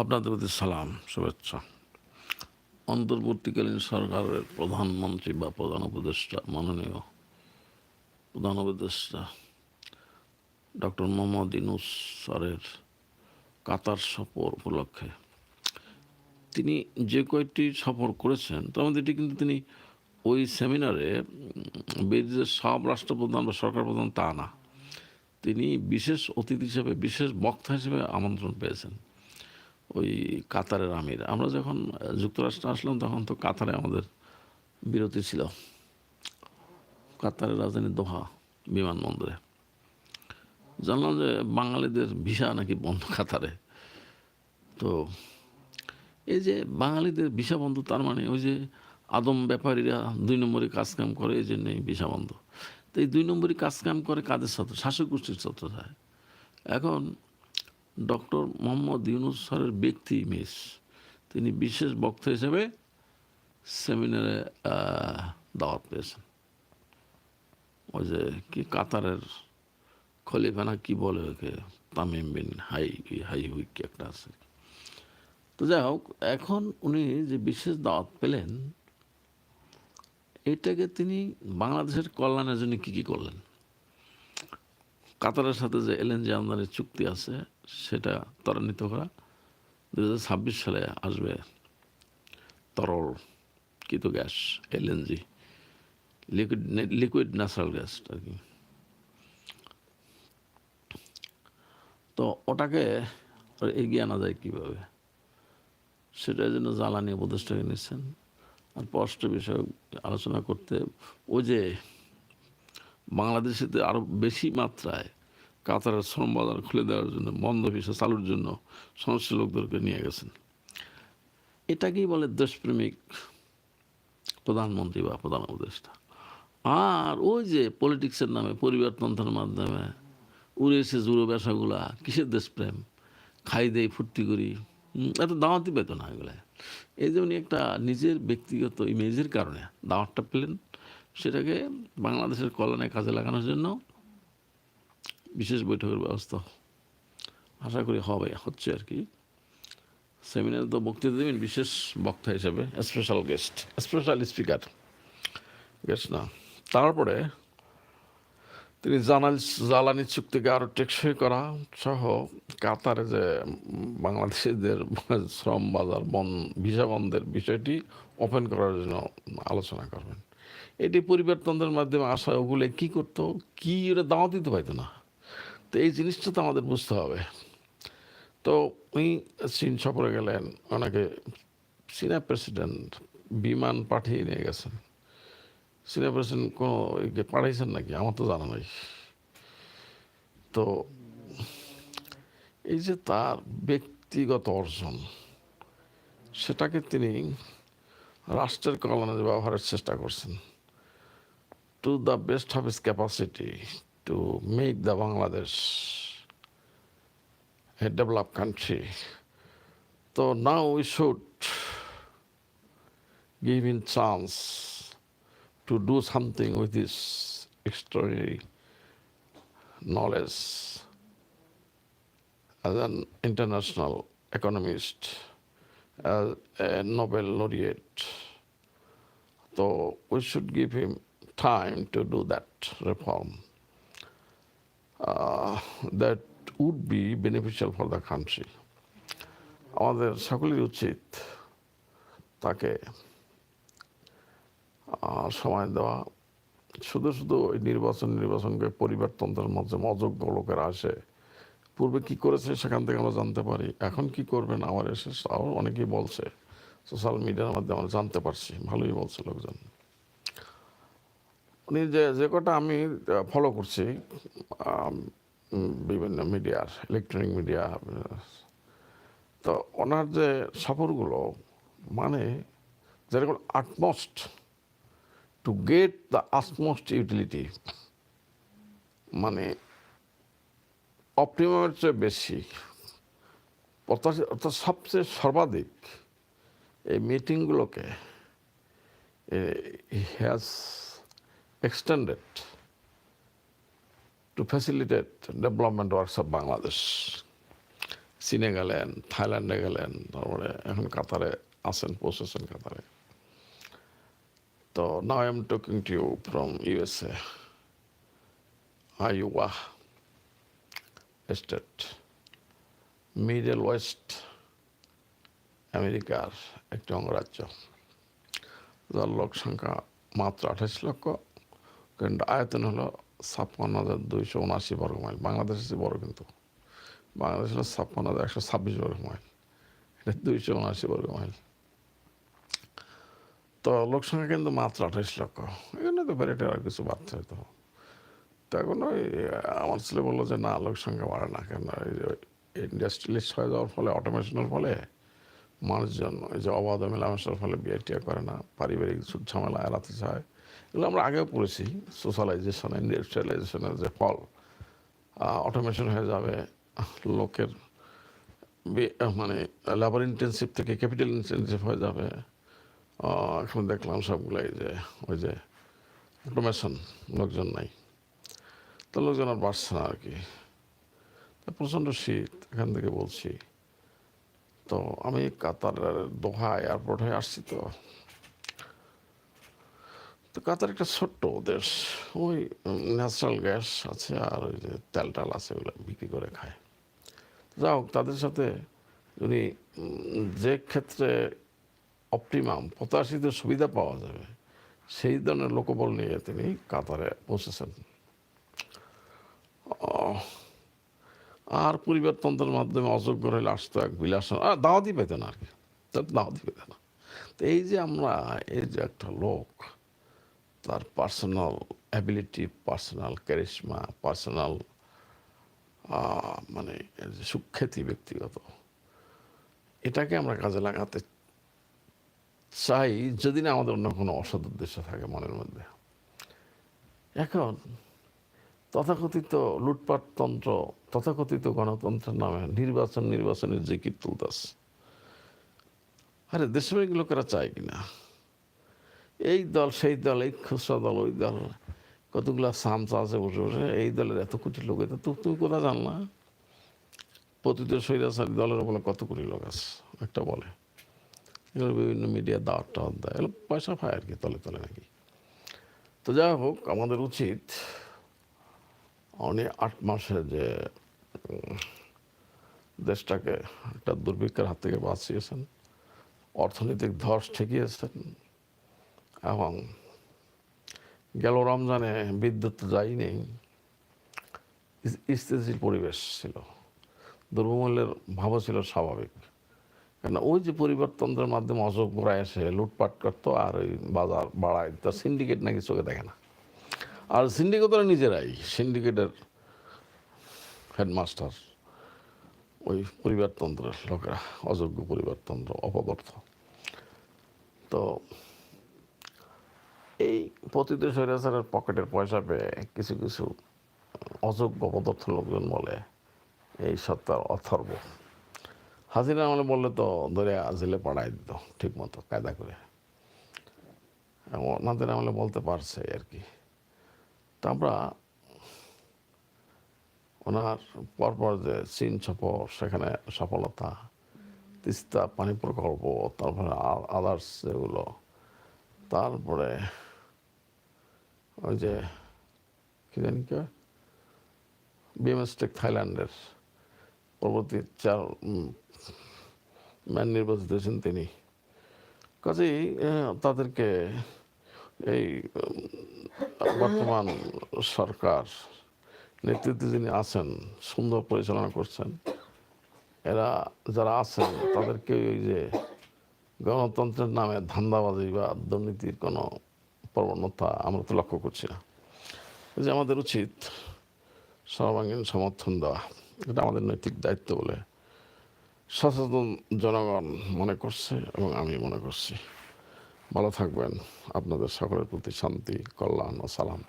আপনাদের প্রতি সালাম, শুভেচ্ছা। অন্তর্বর্তীকালীন সরকারের প্রধানমন্ত্রী বা প্রধান উপদেষ্টা, মাননীয় প্রধান উপদেষ্টা ডক্টর মোহাম্মদ ইনুস স্যারের কাতার সফর উপলক্ষে। তিনি যে কয়েকটি সফর করেছেন, তার মধ্যে এটি কিন্তু তিনি ওই সেমিনারে বেরিজের সব রাষ্ট্রপ্রধান বা সরকার প্রধান তা না, তিনি বিশেষ অতিথি হিসেবে, বিশেষ বক্তা হিসেবে আমন্ত্রণ পেয়েছেন। ওই কাতারের আমির। আমরা যখন যুক্তরাষ্ট্রে আসলাম, তখন তো কাতারে আমাদের বিরতি ছিল। কাতারের রাজধানী দোহা, বিমানবন্দরে। জানলাম যে বাঙালিদের ভিসা নাকি বন্ধ কাতারে। তো এই যে বাঙালিদের ভিসা বন্ধ, তার মানে ওই যে আদম ব্যাপারীরা দুই নম্বরে কাজকাম করে, এই জন্যই ভিসা বন্ধ। তো এই দুই নম্বরই কাজকাম করে কাদের সাথে শাসক গোষ্ঠীর হয়। এখন ডক্টর মোহাম্মদ ইউনুস স্যারের ব্যক্তি মিস তিনি বিশেষ বক্তা হিসেবে সেমিনারে দাওয়াত পেয়েছেন। ওই যে কি কাতারের খলিফানা কি বলে ওকে? তামিম বিন হাই হাই হুই কি একটা আছে। তো যাই হোক, এখন উনি যে বিশেষ দাওয়াত পেলেন, এটাকে তিনি বাংলাদেশের কল্যাণের জন্য কি কি করলেন? কাতারের সাথে যে এলএনজি আমদানির চুক্তি আছে সেটা ত্বরান্বিত করা। দু ছাব্বিশ সালে আসবে তরল কৃত gas LNG liquid liquid natural gas আর কি তো ওটাকে এগিয়ে আনা যায় কীভাবে? সেটার জন্য জ্বালানি উপদেষ্টাকে নিচ্ছেন। আর স্পষ্ট বিষয়ক আলোচনা করতে ও যে বাংলাদেশেতে আরও বেশি মাত্রায় কাতারের শ্রম বাজার খুলে দেওয়ার জন্য, বন্ধ ভিসা চালুর জন্য সমস্ত লোকদেরকে নিয়ে গেছেন। এটাকেই বলে দেশপ্রেমিক প্রধানমন্ত্রী বা প্রধান উপদেষ্টা। আর ওই যে পলিটিক্সের নামে পরিবারতন্ত্রের মাধ্যমে উড়ে এসে জুড়ো ব্যবসাগুলা কিসের দেশপ্রেম? খাই দেই, ফুর্তি করি। এত দাওয়াতই পেত না এগুলো। এই যে উনি একটা নিজের ব্যক্তিগত ইমেজের কারণে দাওয়াতটা পেলেন, সেটাকে বাংলাদেশের কল্যাণে কাজে লাগানোর জন্য বিশেষ বৈঠকের ব্যবস্থা আশা করি হবে, হচ্ছে আর কি। সেমিনারে তো বক্তৃতা দেবেন বিশেষ বক্তা হিসেবে special guest special speaker guest না। তারপরে তিনি জানাল, জ্বালানি চুক্তিকে আরও টেকসই করা সহ কাতারে যে বাংলাদেশিদের শ্রম বাজার বন, ভিসা বন্ধের বিষয়টি ওপেন করার জন্য আলোচনা করবেন। এটি পরিবারতন্ত্রের মাধ্যমে আসা ওগুলো কী করতো, কী ওরা দাওয়া দিতে পাইতো না? তো এই জিনিসটা তো আমাদের বুঝতে হবে। তো উনি চীন সফরে গেলেন, ওনাকে চীনা প্রেসিডেন্ট বিমান পাঠিয়ে নিয়ে গেছেন। চীনা প্রেসিডেন্ট কোনো পাঠাইছেন নাকি? আমার তো জানা নাই। তো এই যে তার ব্যক্তিগত অর্জন, সেটাকে তিনি রাষ্ট্রের কল্যাণে ব্যবহারের চেষ্টা করছেন। To the best of his capacity to make the Bangladesh a developed country. So now we should give him chance to do something with this extraordinary knowledge as an international economist, as a Nobel laureate. So we should give him time to do that reform. Uh, would be beneficial for the country. আমাদের সকলের উচিত তাকে সময় দেওয়া। শুধু শুধু ওই নির্বাচন নির্বাচনকে পরিবারতন্ত্রের মধ্যে অযোগ্য লোকেরা আসে। পূর্বে কি করেছে সেখান থেকে আমরা জানতে পারি। এখন কি করবেন আমার এসে আরও অনেকেই বলছে সোশ্যাল মিডিয়ার মাধ্যমে আমরা জানতে পারছি। ভালোই বলছে লোকজন। উনি যে যে কটা আমি ফলো করছি বিভিন্ন মিডিয়ার ইলেকট্রনিক মিডিয়া তো ওনার যে সফরগুলো মানে যেরকম utmost to get the utmost utility মানে অপটিমামের চেয়ে বেশি, অর্থাৎ সবচেয়ে সর্বাধিক এই মিটিংগুলোকে has extended to facilitate development works of Bangladesh. চীনে গেলেন থাইল্যান্ডে গেলেন তারপরে এখন কাতারে আছেন পৌঁছেছেন কাতারে। তো now I am talking to you from USA Iowa state middle west আমেরিকার একটি অঙ্গরাজ্য। যার লোক সংখ্যা মাত্র আঠাশ লক্ষ। কিন্তু আয়তন হলো ছাপ্পান্ন হাজার দুইশো উনআশি বর্গ মাইল। বাংলাদেশের চেয়ে বড় কিন্তু। বাংলাদেশ হলো ছাপ্পান্ন হাজার একশো ছাব্বিশ বর্গ মাইল। এটা দুইশো উনআশি বর্গ মাইল। তো লোক সংখ্যা কিন্তু মাত্র আঠাশ লক্ষ। এখানে তো বেড়েটে আর কিছু বাড়ছে হয়তো তো। এখন ওই, আমার ছেলে বলল যে, না, লোক সংখ্যা বাড়ে না। কেন ইন্ডাস্ট্রিয়ালিস্ট হয়ে যাওয়ার ফলে অটোমেশনের ফলে মানুষজন যে অবাধ মেলামেশার ফলে বিয়ে টিয়ে করে না। পারিবারিক ঝামেলা এড়াতে চায়। এগুলো আমরা আগেও পড়েছি সোশ্যালাইজেশন ইন্ডাস্ট্রিয়ালাইজেশনের যে ফল অটোমেশন হয়ে যাবে, লোকের মানে লেবার ইন্টেন্সিভ থেকে ক্যাপিটাল ইন্টেন্সিভ হয়ে যাবে। এখন দেখলাম সবগুলাই যে, ওই যে অটোমেশন লোকজন নাই। তো লোকজন আর বাড়ছে না আর কি প্রচণ্ড শীত, এখান থেকে বলছি। তো আমি কাতারের দোহা এয়ারপোর্ট হয়ে আসছি তো। তো কাতার একটা ছোট্ট দেশ ওই ন্যাচারাল গ্যাস আছে আর ওই যে তেল টাল আছে, ওগুলো বিক্রি করে খায়। যা হোক, তাদের সাথে যদি যে ক্ষেত্রে অপটিমাম পঁচাশিতে সুবিধা পাওয়া যাবে, সেই ধরনের লোকবল নিয়ে তিনি কাতারে পৌঁছেছেন আর পরিবারতন্ত্রের মাধ্যমে অযোগ্য হলে আসতো এক বিলাস দাওয়াতই পেত না আর কি। দাওয়াতই পেত না। তো এই যে আমরা, এই যে একটা লোক তার personal ability personal charisma personal মানে সুখ্যাতি ব্যক্তিগত। এটাকে আমরা কাজে লাগাতে চাই যদি না আমাদের অন্য কোনো অসৎ উদ্দেশ্য থাকে মনের মধ্যে। এখন তথাকথিত লুটপাটতন্ত্র, তথাকথিত গণতন্ত্রের নামে নির্বাচন নির্বাচনের যে কীট তুলতাস আরে দেশপ্রেমিক লোকেরা চায় কিনা? এই দল, সেই দল, এই খুচরা দল, ওই দল, কতগুলা সামসা আছে বসে বসে, এই দলের এত কোটি লোক এটা তো তুমি কোথায় জানলা পতিত স্বৈরাচারী দলের বলে কত কোটি লোক আছে, একটা বলে। এগুলো বিভিন্ন মিডিয়া দাওয়াত টাওয়াত দেয়, এগুলো পয়সা পায় আর কি, তলে তলে নাকি। তো যাই হোক, আমাদের উচিত অনেক আট মাসে যে দেশটাকে একটা দুর্ভিক্ষের হাত থেকে বাঁচিয়েছেন, অর্থনৈতিক ধস ঠেকিয়েছেন এবং গেল রমজানে বিদ্যুৎ নেই স্থিতিশীল পরিবেশ ছিল। দ্রব্যমূল্যের ভাবও ছিল স্বাভাবিক। কেন ওই যে পরিবর্তনের মাধ্যমে অযোগ্যরা এসে লুটপাট করতো আর ওই বাজার বাড়ায় তার সিন্ডিকেট নাকি চোখে দেখে না। আর সিন্ডিকেটরা নিজেরাই সিন্ডিকেটের হেডমাস্টার ওই পরিবারতন্ত্রের লোকেরা, অযোগ্য পরিবারতন্ত্র অপদার্থ। তো এই পতিত স্বৈরাচারের পকেটের পয়সা পেয়ে কিছু কিছু অযোগ্য পদার্থ লোকজন বলে এই সত্তার অথর্ব। হাজিরা আমলে বললে তো ধরে জেলে পাড়ায় দিত, ঠিক মতো, কায়দা করে। ওনাদের আমলে বলতে পারছে আর কি। তা আমরা ওনার পরপর যে চীন সফর সেখানে সফলতা, তিস্তা পানি প্রকল্প তারপরে আদার্স যেগুলো, তারপরে ওই যে, কি জানি কে? বিএমএসটেক থাইল্যান্ডের পরবর্তী চার ম্যান নির্বাচিত হয়েছেন তিনি। কাজেই তাদেরকে এই বর্তমান সরকার নেতৃত্বে যিনি আছেন, সুন্দর পরিচালনা করছেন, এরা যারা আছেন, তাদেরকে ওই যে গণতন্ত্রের নামে ধান্দাবাজি বা দুর্নীতির কোনো প্রবণতা আমরা তো লক্ষ্য করছি না। যে আমাদের উচিত সর্বাঙ্গীন সমর্থন দেওয়া, এটা আমাদের নৈতিক দায়িত্ব বলে সচেতন জনগণ মনে করছে এবং আমি মনে করছি। ভালো থাকবেন, আপনাদের সকলের প্রতি শান্তি, কল্যাণ ও সালাম।